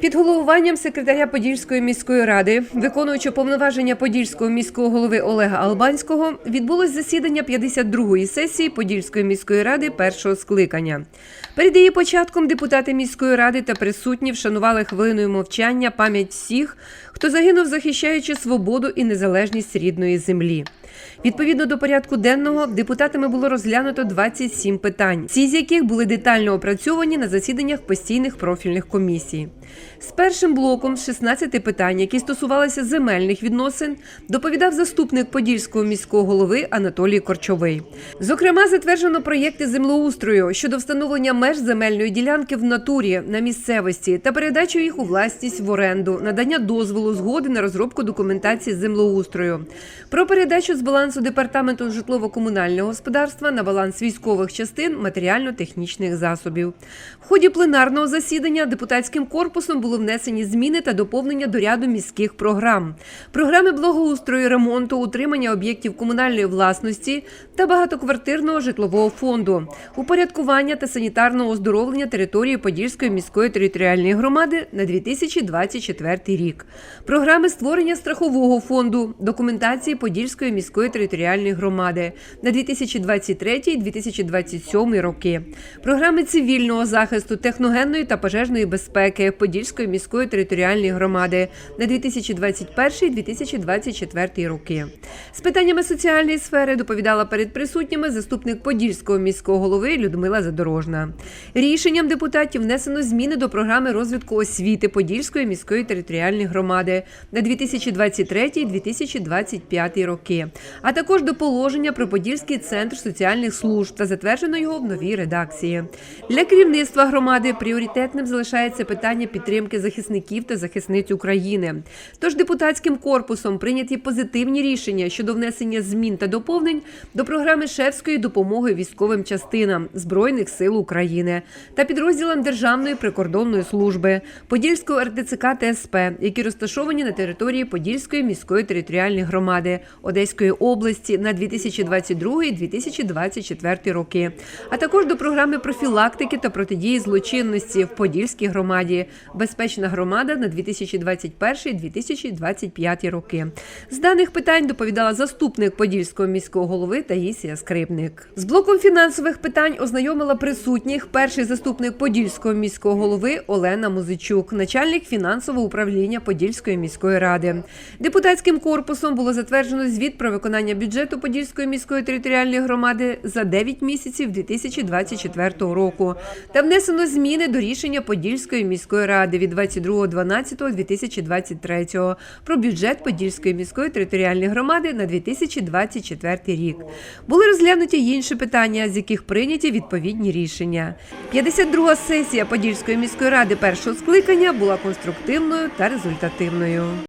Під головуванням секретаря Подільської міської ради, виконуючи повноваження Подільського міського голови Олега Албанського, відбулось засідання 52-ї сесії Подільської міської ради першого скликання. Перед її початком депутати міської ради та присутні вшанували хвилиною мовчання пам'ять всіх, хто загинув, захищаючи свободу і незалежність рідної землі. Відповідно до порядку денного, депутатами було розглянуто 27 питань, всі з яких були детально опрацьовані на засіданнях постійних профільних комісій. З першим блоком з 16 питань, які стосувалися земельних відносин, доповідав заступник Подільського міського голови Анатолій Корчовий. Зокрема, затверджено проєкти землеустрою щодо встановлення меж земельної ділянки в натурі на місцевості та передачу їх у власність в оренду, надання дозволу згоди на розробку документації з землеустрою, про передачу з балансу департаменту житлово-комунального господарства на баланс військових частин матеріально-технічних засобів. В ході пленарного засідання депутатським корпусом було внесені зміни та доповнення до ряду міських програм, програми благоустрою, ремонту, утримання об'єктів комунальної власності та багатоквартирного житлового фонду, упорядкування та санітарного оздоровлення території Подільської міської територіальної громади на 2024 рік, програми створення страхового фонду, документації Подільської міської територіальної громади на 2023-2027 роки, програми цивільного захисту, техногенної та пожежної безпеки Подільської міської територіальної громади на 2021-2024 роки. З питаннями соціальної сфери доповідала перед присутніми заступник Подільського міського голови Людмила Задорожна. Рішенням депутатів внесено зміни до програми розвитку освіти Подільської міської територіальної громади на 2023-2025 роки, а також до положення про Подільський центр соціальних служб та затверджено його в новій редакції. Для керівництва громади пріоритетним залишається питання підтримки захисників та захисниць України. Тож депутатським корпусом прийняті позитивні рішення щодо внесення змін та доповнень до програми шефської допомоги військовим частинам Збройних сил України та підрозділам Державної прикордонної служби, Подільського РТЦК ТСП, які розташовані на території Подільської міської територіальної громади Одеської області на 2022-2024 роки, а також до програми профілактики та протидії злочинності в Подільській громаді Безпечна громада на 2021-2025 роки. З даних питань доповідала заступник Подільського міського голови Таїсія Скрипник. З блоком фінансових питань ознайомила присутніх перший заступник Подільського міського голови Олена Музичук, начальник фінансового управління Подільської міської ради. Депутатським корпусом було затверджено звіт про виконання бюджету Подільської міської територіальної громади за 9 місяців 2024 року та внесено зміни до рішення Подільської міської ради від 22.12.2023 про бюджет Подільської міської територіальної громади на 2024 рік. Були розглянуті інші питання, з яких прийняті відповідні рішення. 52-га сесія Подільської міської ради першого скликання була конструктивною та результативною.